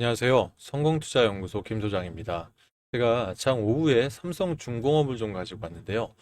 안녕하세요. 성공투자연구소 김 소장입니다. 제가 장 오후에 삼성중공업을 좀 가지고 왔는데요.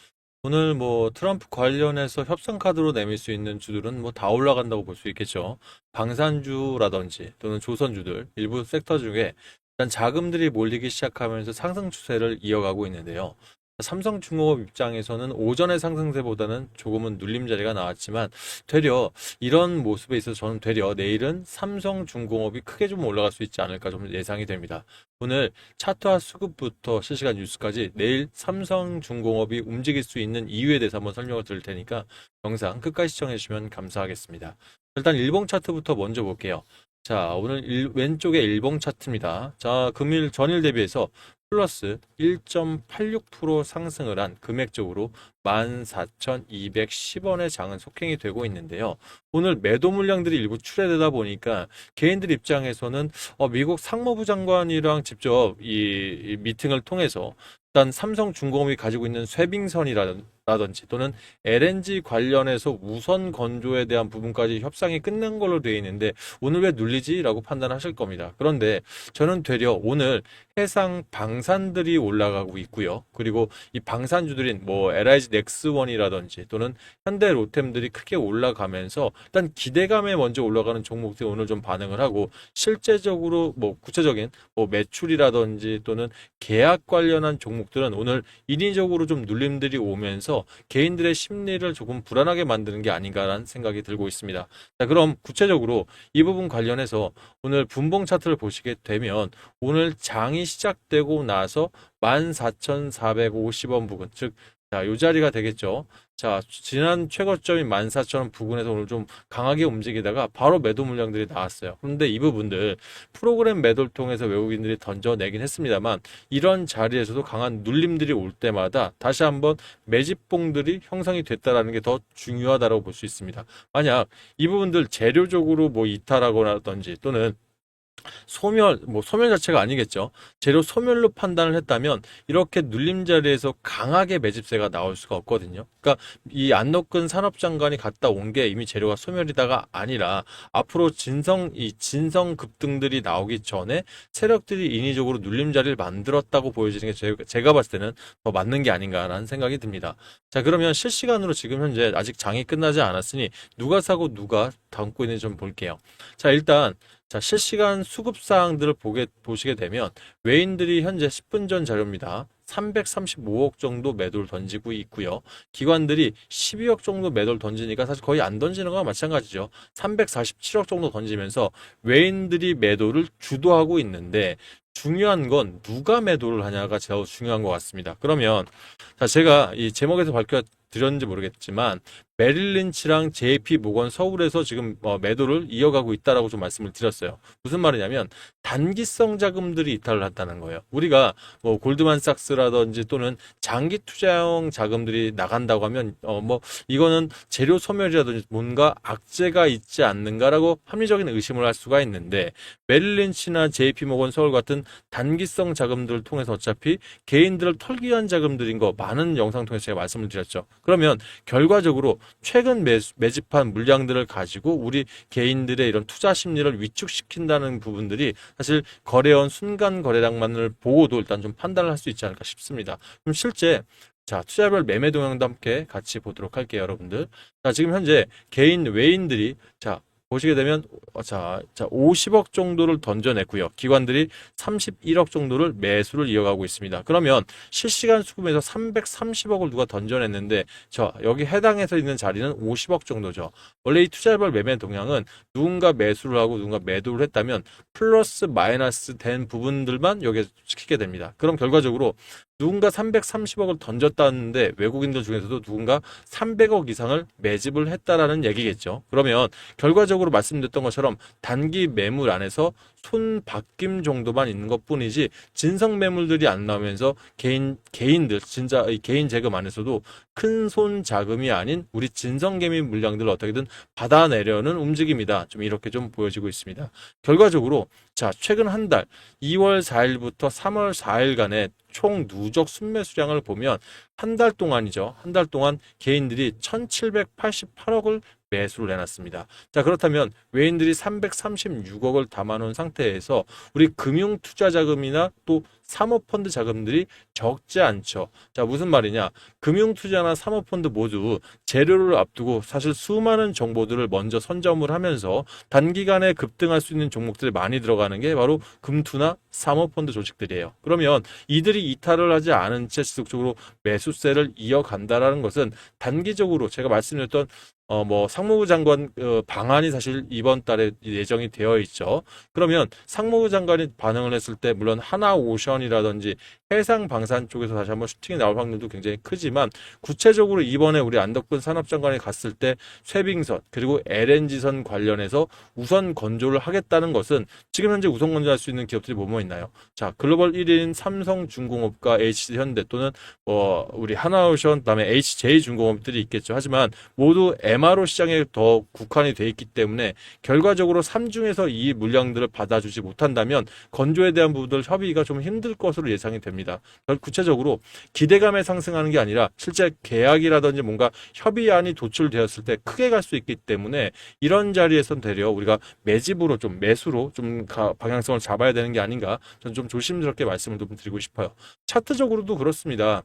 오늘 뭐 트럼프 관련해서 협상 카드로 내밀 수 있는 주들은 뭐 다 올라간다고 볼 수 있겠죠. 방산주라든지 또는 조선주들 일부 섹터 중에 일단 자금들이 몰리기 시작하면서 상승 추세를 이어가고 있는데요. 삼성중공업 입장에서는 오전의 상승세보다는 조금은 눌림 자리가 나왔지만 되려 이런 모습에 있어서 저는 되려 내일은 삼성중공업이 크게 좀 올라갈 수 있지 않을까 좀 예상이 됩니다. 오늘 차트와 수급부터 실시간 뉴스까지 내일 삼성중공업이 움직일 수 있는 이유에 대해서 한번 설명을 드릴 테니까 영상 끝까지 시청해 주시면 감사하겠습니다. 일단 일봉 차트부터 먼저 볼게요. 자, 오늘 일- 왼쪽에 일봉 차트입니다. 자, 금일 전일 대비해서 플러스 1.86% 상승을 한 금액적으로 14,210원의 장은 속행이 되고 있는데요. 오늘 매도 물량들이 일부 출회되다 보니까 개인들 입장에서는 어, 미국 상무부 장관이랑 직접 이, 이 미팅을 통해서 일단 삼성중공업이 가지고 있는 쇠빙선이라 든지 또는 LNG 관련해서 우선 건조에 대한 부분까지 협상이 끝난 걸로 되어 있는데 오늘 왜 눌리지라고 판단하실 겁니다. 그런데 저는 되려 오늘 해상 방산들이 올라가고 있고요. 그리고 이 방산주들인 뭐 LIG 넥스원이라든지 또는 현대 로템들이 크게 올라가면서 일단 기대감에 먼저 올라가는 종목들이 오늘 좀 반응을 하고 실제적으로 뭐 구체적인 뭐 매출이라든지 또는 계약 관련한 종목들은 오늘 인위적으로 좀 눌림들이 오면서 개인들의 심리를 조금 불안하게 만드는 게 아닌가라는 생각이 들고 있습니다. 자, 그럼 구체적으로 이 부분 관련해서 오늘 분봉 차트를 보시게 되면 오늘 장이 시작되고 나서 14,450원 부근, 즉, 자, 요 자리가 되겠죠. 자, 지난 최고점인 14,000원 부근에서 오늘 좀 강하게 움직이다가 바로 매도 물량들이 나왔어요. 그런데 이 부분들 프로그램 매도를 통해서 외국인들이 던져내긴 했습니다만 이런 자리에서도 강한 눌림들이 올 때마다 다시 한번 매집봉들이 형성이 됐다라는 게 더 중요하다고 볼 수 있습니다. 만약 이 부분들 재료적으로 뭐 이탈하거나든지 또는 소멸, 뭐 소멸 자체가 아니겠죠. 재료 소멸로 판단을 했다면 이렇게 눌림 자리에서 강하게 매집세가 나올 수가 없거든요. 그러니까 이 안노근 산업장관이 갔다 온 게 이미 재료가 소멸이다가 아니라 앞으로 진성, 이 진성 급등들이 나오기 전에 세력들이 인위적으로 눌림 자리를 만들었다고 보여지는 게 제가 봤을 때는 더 맞는 게 아닌가라는 생각이 듭니다. 자, 그러면 실시간으로 지금 현재 아직 장이 끝나지 않았으니 누가 사고 누가 담고 있는지 좀 볼게요. 자, 일단 자, 실시간 수급 사항들을 보게, 보시게 되면 외인들이 현재 10분 전 자료입니다. 335억 정도 매도를 던지고 있고요. 기관들이 12억 정도 매도를 던지니까 사실 거의 안 던지는 거와 마찬가지죠. 347억 정도 던지면서 외인들이 매도를 주도하고 있는데 중요한 건 누가 매도를 하냐가 제일 중요한 것 같습니다. 그러면 자, 제가 이 제목에서 밝혀 드렸는지 모르겠지만 메릴 린치랑 JP 모건 서울에서 지금 어, 매도를 이어가고 있다라고 좀 말씀을 드렸어요. 무슨 말이냐면 단기성 자금들이 이탈을 한다는 거예요. 우리가 뭐 골드만삭스라든지 또는 장기 투자형 자금들이 나간다고 하면 어 뭐 이거는 재료 소멸이라든지 뭔가 악재가 있지 않는가라고 합리적인 의심을 할 수가 있는데 메릴 린치나 JP 모건 서울 같은 단기성 자금들을 통해서 어차피 개인들을 털기 위한 자금들인 거 많은 영상 통해서 제가 말씀을 드렸죠. 그러면 결과적으로 최근 매, 매집한 물량들을 가지고 우리 개인들의 이런 투자 심리를 위축시킨다는 부분들이 사실 거래원 순간 거래량만을 보고도 일단 좀 판단을 할 수 있지 않을까 싶습니다. 그럼 실제 자, 투자별 매매 동향도 함께 같이 보도록 할게요, 여러분들. 자, 지금 현재 개인 외인들이 자, 보시게 되면 어, 자, 자 50억 정도를 던져냈고요. 기관들이 31억 정도를 매수를 이어가고 있습니다. 그러면 실시간 수급에서 330억을 누가 던져냈는데 저 여기 해당해서 있는 자리는 50억 정도죠. 원래 이 투자별 매매 동향은 누군가 매수를 하고 누군가 매도를 했다면 플러스 마이너스 된 부분들만 여기에 시키게 됩니다. 그럼 결과적으로 누군가 330억을 던졌다는데 외국인들 중에서도 누군가 300억 이상을 매집을 했다라는 얘기겠죠. 그러면 결과적으로 말씀드렸던 것처럼 단기 매물 안에서 손 바뀜 정도만 있는 것 뿐이지 진성 매물들이 안 나오면서 개인 개인들 진짜 이 개인 재금 안에서도 큰 손 자금이 아닌 우리 진성 개미 물량들을 어떻게든 받아내려는 움직임이다. 좀 이렇게 좀 보여지고 있습니다. 결과적으로 자 최근 한 달 2월 4일부터 3월 4일간의 총 누적 순매 수량을 보면 한 달 동안이죠. 한 달 동안 개인들이 1788억을 매수를 해놨습니다. 자, 그렇다면 외인들이 336억을 담아놓은 상태에서 우리 금융 투자 자금이나 또 사모펀드 자금들이 적지 않죠. 자, 무슨 말이냐. 금융 투자나 사모펀드 모두 재료를 앞두고 사실 수많은 정보들을 먼저 선점을 하면서 단기간에 급등할 수 있는 종목들이 많이 들어가는 게 바로 금투나 사모펀드 조직들이에요. 그러면 이들이 이탈을 하지 않은 채 지속적으로 매수세를 이어간다라는 것은 단기적으로 제가 말씀드렸던 어 뭐 상무부 장관 어, 방안이 사실 이번 달에 예정이 되어 있죠. 그러면 상무부 장관이 반응을 했을 때 물론 하나 오션 이라든지 해상 방산 쪽에서 다시 한번 슈팅이 나올 확률도 굉장히 크지만 구체적으로 이번에 우리 안덕근 산업장관이 갔을 때 쇠빙선 그리고 LNG선 관련해서 우선 건조를 하겠다는 것은 지금 현재 우선 건조할 수 있는 기업들이 뭐뭐 있나요? 자 글로벌 1위인 삼성중공업과 HC현대 또는 뭐 우리 하나오션 그다음에 HJ중공업들이 있겠죠. 하지만 모두 MRO 시장에 더 국한이 돼 있기 때문에 결과적으로 3중에서 이 물량들을 받아주지 못한다면 건조에 대한 부분들 협의가 좀 힘들 것으로 예상이 됩니다. 결- 구체적으로 기대감에 상승하는 게 아니라 실제 계약이라든지 뭔가 협의안이 도출되었을 때 크게 갈 수 있기 때문에 이런 자리에선 되려 우리가 매집으로 좀 매수로 좀 가- 방향성을 잡아야 되는 게 아닌가 저는 좀 조심스럽게 말씀을 좀 드리고 싶어요. 차트적으로도 그렇습니다.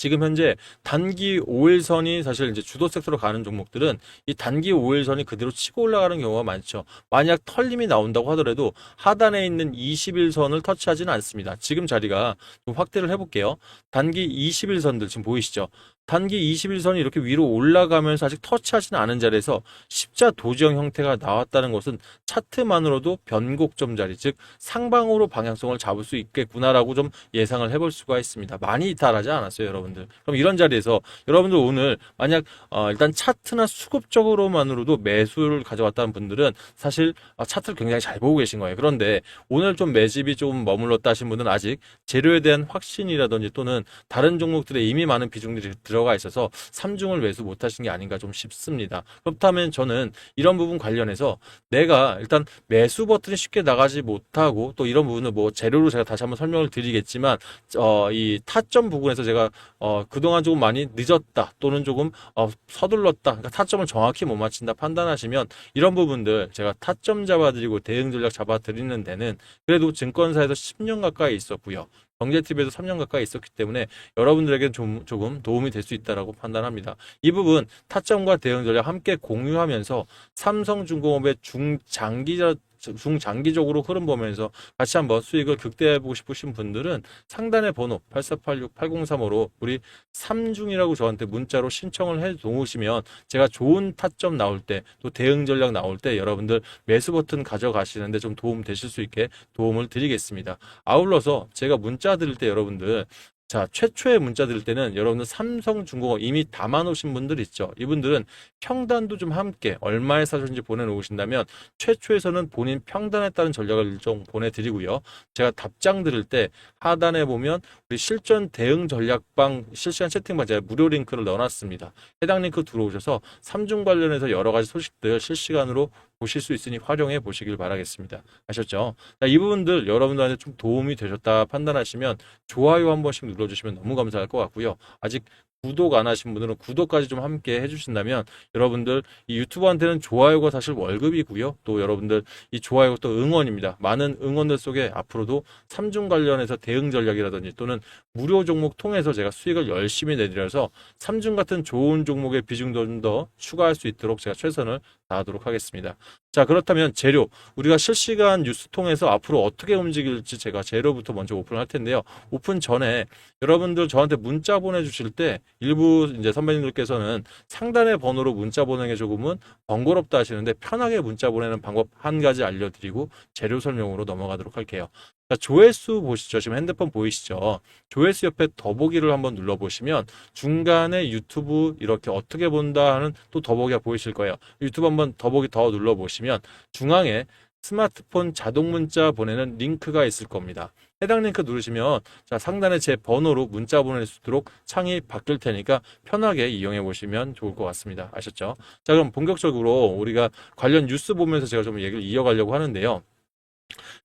지금 현재 단기 5일선이 사실 이제 주도 섹터로 가는 종목들은 이 단기 5일선이 그대로 치고 올라가는 경우가 많죠. 만약 털림이 나온다고 하더라도 하단에 있는 21선을 터치하지는 않습니다. 지금 자리가 좀 확대를 해볼게요. 단기 21선들 지금 보이시죠? 단기 21선이 이렇게 위로 올라가면서 아직 터치하지는 않은 자리에서 십자 도지형 형태가 나왔다는 것은 차트만으로도 변곡점 자리, 즉 상방으로 방향성을 잡을 수 있겠구나라고 좀 예상을 해볼 수가 있습니다. 많이 이탈하지 않았어요, 여러분들. 그럼 이런 자리에서 여러분들 오늘 만약 어, 일단 차트나 수급적으로만으로도 매수를 가져왔다는 분들은 사실 아, 차트를 굉장히 잘 보고 계신 거예요. 그런데 오늘 좀 매집이 좀 머물렀다 하신 분은 아직 재료에 대한 확신이라든지 또는 다른 종목들에 이미 많은 비중들이 들어 가 있어서 3중을 매수 못 하신 게 아닌가 좀 싶습니다. 그렇다면 저는 이런 부분 관련해서 내가 일단 매수 버튼이 쉽게 나가지 못하고 또 이런 부분은 뭐 재료로 제가 다시 한번 설명을 드리겠지만 어, 이 타점 부분에서 제가 어, 그동안 조금 많이 늦었다 또는 조금 어, 서둘렀다 그러니까 타점을 정확히 못 맞춘다 판단하시면 이런 부분들 제가 타점 잡아드리고 대응 전략 잡아드리는 데는 그래도 증권사에서 10년 가까이 있었고요. 경제TV에도 3년 가까이 있었기 때문에 여러분들에게 좀, 조금 도움이 될 수 있다라고 판단합니다. 이 부분 타점과 대응 전략 함께 공유하면서 삼성중공업의 중장기적 중장기적으로 흐름 보면서 같이 한번 수익을 극대화해보고 싶으신 분들은 상단의 번호 8486-8035로 우리 삼중이라고 저한테 문자로 신청을 해 놓으시면 제가 좋은 타점 나올 때 또 대응 전략 나올 때 여러분들 매수 버튼 가져가시는데 좀 도움 되실 수 있게 도움을 드리겠습니다. 아울러서 제가 문자 드릴 때 여러분들 자, 최초의 문자 드릴 때는 여러분들 삼성중공업 이미 담아놓으신 분들 있죠. 이분들은 평단도 좀 함께 얼마에 사셨는지 보내놓으신다면 최초에서는 본인 평단에 따른 전략을 좀 보내드리고요. 제가 답장 드릴 때 하단에 보면 우리 실전 대응 전략방 실시간 채팅방 제가 무료 링크를 넣어놨습니다. 해당 링크 들어오셔서 삼중 관련해서 여러 가지 소식들 실시간으로 보실 수 있으니 활용해 보시길 바라겠습니다. 아셨죠? 자, 이 부분들 여러분들한테 좀 도움이 되셨다 판단하시면 좋아요 한 번씩 눌러주시면 너무 감사할 것 같고요. 아직 구독 안 하신 분들은 구독까지 좀 함께 해주신다면 여러분들 이 유튜버한테는 좋아요가 사실 월급이고요. 또 여러분들 이 좋아요가 또 응원입니다. 많은 응원들 속에 앞으로도 삼중 관련해서 대응 전략이라든지 또는 무료 종목 통해서 제가 수익을 열심히 내드려서 삼중 같은 좋은 종목의 비중도 좀 더 추가할 수 있도록 제가 최선을 다하도록 하겠습니다. 자 그렇다면 재료 우리가 실시간 뉴스 통해서 앞으로 어떻게 움직일지 제가 재료부터 먼저 오픈할 텐데요. 오픈 전에 여러분들 저한테 문자 보내주실 때 일부 이제 선배님들께서는 상단의 번호로 문자 보내는 게 조금은 번거롭다 하시는데 편하게 문자 보내는 방법 한 가지 알려드리고 재료 설명으로 넘어가도록 할게요. 자, 조회수 보시죠. 지금 핸드폰 보이시죠? 조회수 옆에 더보기를 한번 눌러보시면 중간에 유튜브 이렇게 어떻게 본다 하는 또 더보기가 보이실 거예요. 유튜브 한번 더보기 더 눌러보시면 중앙에 스마트폰 자동 문자 보내는 링크가 있을 겁니다. 해당 링크 누르시면 자 상단에 제 번호로 문자 보낼 수 있도록 창이 바뀔 테니까 편하게 이용해 보시면 좋을 것 같습니다. 아셨죠? 자 그럼 본격적으로 우리가 관련 뉴스 보면서 제가 좀 얘기를 이어가려고 하는데요.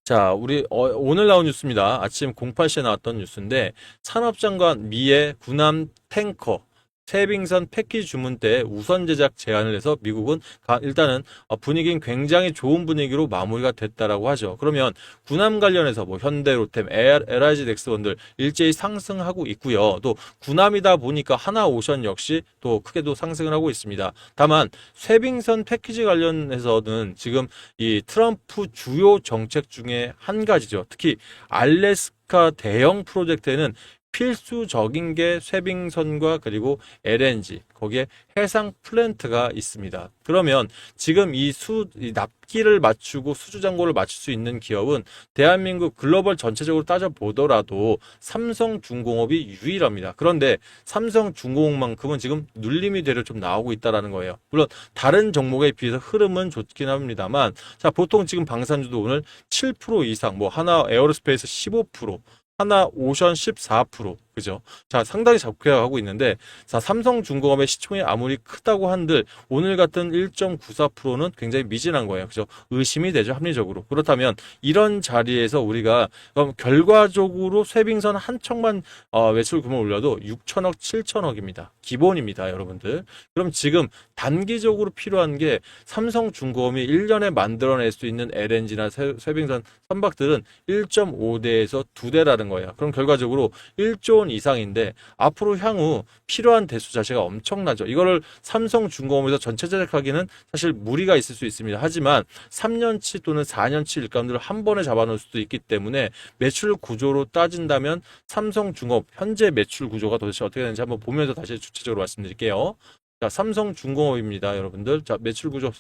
자, 우리 어, 오늘 나온 뉴스입니다. 아침 08시에 나왔던 뉴스인데 산업장관 미애 군함 탱커 세빙선 패키지 주문 때 우선 제작 제안을 해서 미국은 가- 일단은 어, 분위기는 굉장히 좋은 분위기로 마무리가 됐다라고 하죠. 그러면 군함 관련해서 뭐 현대, 로템, LIG 넥스원들 일제히 상승하고 있고요. 또 군함이다 보니까 하나 오션 역시 또 크게도 상승을 하고 있습니다. 다만 쇠빙선 패키지 관련해서는 지금 이 트럼프 주요 정책 중에 한 가지죠. 특히 알래스카 대형 프로젝트에는 필수적인 게 쇠빙선과 그리고 LNG 거기에 해상 플랜트가 있습니다. 그러면 지금 이 수, 이 납기를 맞추고 수주 잔고를 맞출 수 있는 기업은 대한민국 글로벌 전체적으로 따져 보더라도 삼성중공업이 유일합니다. 그런데 삼성중공업만큼은 지금 눌림이 되려 좀 나오고 있다라는 거예요. 물론 다른 종목에 비해서 흐름은 좋긴 합니다만 자 보통 지금 방산주도 오늘 7% 이상 뭐 하나 에어로스페이스 15% 하나 오션 14% 그죠? 자 상당히 잡혀가고 있는데 자 삼성중공업의 시총이 아무리 크다고 한들 오늘 같은 1.94%는 굉장히 미진한 거예요. 그죠? 의심이 되죠 합리적으로. 그렇다면 이런 자리에서 우리가 그럼 결과적으로 쇠빙선 한 척만 어, 매출 규모 올려도 6천억, 7천억입니다. 기본입니다, 여러분들. 그럼 지금 단기적으로 필요한 게 삼성중공업이 1년에 만들어낼 수 있는 LNG나 쇠빙선 선박들은 1.5대에서 2대라는 거예요. 그럼 결과적으로 1조 원 이상인데 앞으로 향후 필요한 대수 자체가 엄청나죠. 이거를 삼성중공업에서 전체 제작하기는 사실 무리가 있을 수 있습니다. 하지만 3년치 또는 4년치 일감들을 한 번에 잡아놓을 수도 있기 때문에 매출 구조로 따진다면 삼성중공업 현재 매출 구조가 도대체 어떻게 되는지 한번 보면서 다시 주체적으로 말씀드릴게요. 자, 삼성중공업입니다, 여러분들. 자, 매출 구조.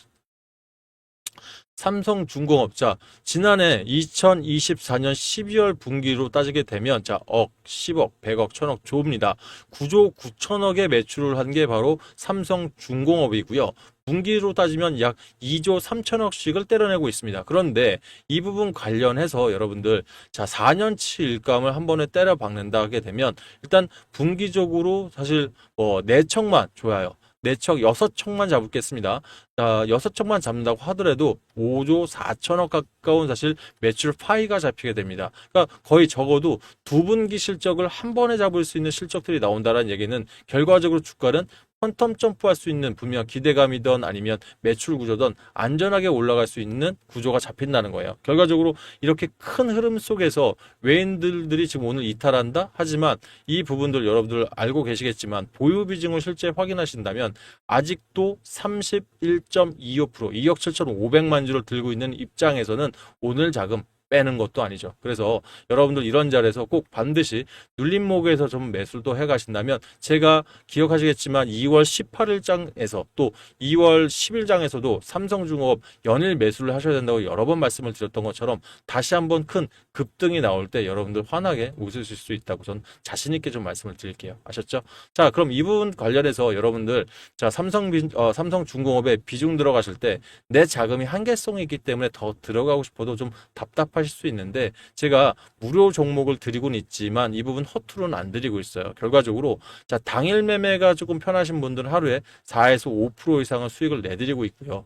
삼성 중공업. 자, 지난해 2024년 12월 분기로 따지게 되면, 자, 억, 10억, 100억, 1000억, 조입니다. 9조 9천억의 매출을 한 게 바로 삼성 중공업이고요. 분기로 따지면 약 2조 3천억씩을 때려내고 있습니다. 그런데 이 부분 관련해서 여러분들 자 4년치 일감을 한 번에 때려 박는다 하게 되면 일단 분기적으로 사실 뭐 4척만 좋아요. 4척, 6척만 잡겠습니다. 자, 6척만 잡는다고 하더라도 5조 4천억 가까운 사실 매출 파이가 잡히게 됩니다. 그러니까 거의 적어도 두 분기 실적을 한 번에 잡을 수 있는 실적들이 나온다는 얘기는 결과적으로 주가는 퀀텀 점프할 수 있는 분명 기대감이든 아니면 매출 구조든 안전하게 올라갈 수 있는 구조가 잡힌다는 거예요. 결과적으로 이렇게 큰 흐름 속에서 외인들이 지금 오늘 이탈한다? 하지만 이 부분들 여러분들 알고 계시겠지만 보유 비중을 실제 확인하신다면 아직도 31.25% 2억 7,500만 주를 들고 있는 입장에서는 오늘 자금 빼는 것도 아니죠. 그래서 여러분들 이런 자리에서 꼭 반드시 눌림목에서 좀 매수도 해 가신다면 제가 기억하시겠지만 2월 18일 장에서 또 2월 10일 장에서도 삼성중공업 연일 매수를 하셔야 된다고 여러 번 말씀을 드렸던 것처럼 다시 한번 큰 급등이 나올 때 여러분들 환하게 웃으실 수 있다고 전 자신 있게 좀 말씀을 드릴게요. 아셨죠? 자, 그럼 이 부분 관련해서 여러분들 자, 삼성 비, 어, 삼성중공업에 비중 들어가실 때 내 자금이 한계성이 있기 때문에 더 들어가고 싶어도 좀 답답 하실 수 있는데 제가 무료 종목을 드리고는 있지만 이 부분 허투루는 안 드리고 있어요. 결과적으로 자 당일 매매가 조금 편하신 분들은 하루에 4에서 5% 이상의 수익을 내드리고 있고요.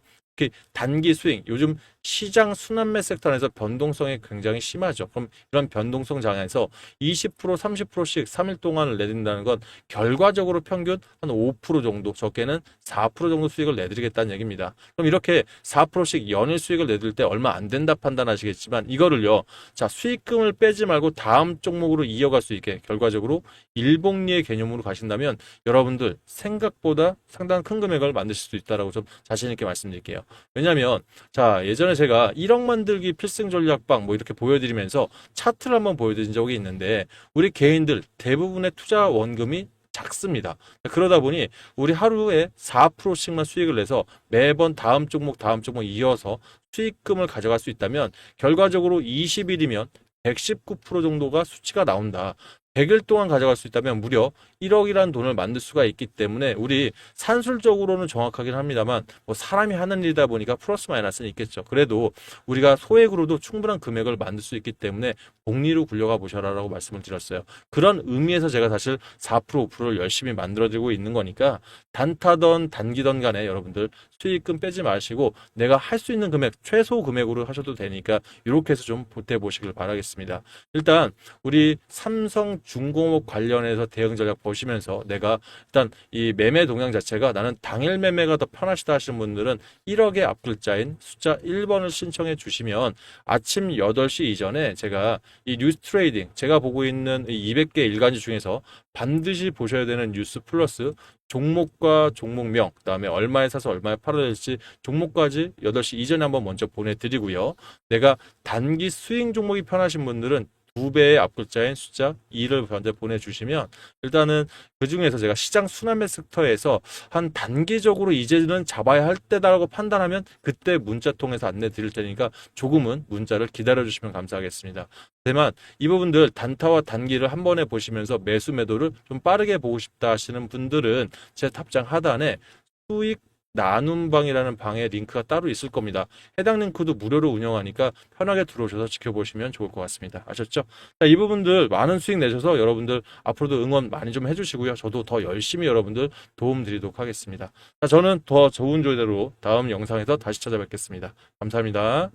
단기 수익 요즘 시장 순환매 섹터에서 변동성이 굉장히 심하죠. 그럼 이런 변동성 장에서 20% 30%씩 3일 동안을 내드린다는 건 결과적으로 평균 한 5% 정도 적게는 4% 정도 수익을 내드리겠다는 얘기입니다. 그럼 이렇게 4%씩 연일 수익을 내드릴 때 얼마 안 된다 판단하시겠지만 이거를요. 자 수익금을 빼지 말고 다음 종목으로 이어갈 수 있게 결과적으로 일복리의 개념으로 가신다면 여러분들 생각보다 상당한 큰 금액을 만드실 수 있다라고 좀 자신 있게 말씀드릴게요. 왜냐하면 자 예전에 제가 1억 만들기 필승 전략방 뭐 이렇게 보여드리면서 차트를 한번 보여드린 적이 있는데 우리 개인들 대부분의 투자 원금이 작습니다. 그러다 보니 우리 하루에 4%씩만 수익을 내서 매번 다음 종목 다음 종목 이어서 수익금을 가져갈 수 있다면 결과적으로 20일이면 119% 정도가 수치가 나온다. 100일 동안 가져갈 수 있다면 무려 1억이라는 돈을 만들 수가 있기 때문에 우리 산술적으로는 정확하긴 합니다만 뭐 사람이 하는 일이다 보니까 플러스 마이너스는 있겠죠. 그래도 우리가 소액으로도 충분한 금액을 만들 수 있기 때문에 복리로 굴려가 보셔라라고 말씀을 드렸어요. 그런 의미에서 제가 사실 4% 5%를 열심히 만들어드리고 있는 거니까 단타던 단기던 간에 여러분들 수익금 빼지 마시고 내가 할 수 있는 금액 최소 금액으로 하셔도 되니까 이렇게 해서 좀 보태 보시길 바라겠습니다. 일단 우리 삼성 중공업 관련해서 대응 전략 보시면서 내가 일단 이 매매 동향 자체가 나는 당일 매매가 더 편하시다 하시는 분들은 1억의 앞글자인 숫자 1번을 신청해 주시면 아침 8시 이전에 제가 이 뉴스 트레이딩 제가 보고 있는 이 200개 일간지 중에서 반드시 보셔야 되는 뉴스 플러스 종목과 종목명, 그 다음에 얼마에 사서 얼마에 팔아야 될지 종목까지 8시 이전에 한번 먼저 보내드리고요. 내가 단기 스윙 종목이 편하신 분들은 두 배의 앞글자인 숫자 2를 먼저 보내주시면 일단은 그 중에서 제가 시장 순환매 섹터에서 한 단기적으로 이제는 잡아야 할 때다라고 판단하면 그때 문자 통해서 안내 드릴 테니까 조금은 문자를 기다려 주시면 감사하겠습니다. 다만 이 부분들 단타와 단기를 한 번에 보시면서 매수 매도를 좀 빠르게 보고 싶다 하시는 분들은 제 탑장 하단에 수익 나눔방이라는 방에 링크가 따로 있을 겁니다. 해당 링크도 무료로 운영하니까 편하게 들어오셔서 지켜보시면 좋을 것 같습니다. 아셨죠? 자, 이 부분들 많은 수익 내셔서 여러분들 앞으로도 응원 많이 좀 해주시고요. 저도 더 열심히 여러분들 도움 드리도록 하겠습니다. 자, 저는 더 좋은 조대로 다음 영상에서 다시 찾아뵙겠습니다. 감사합니다.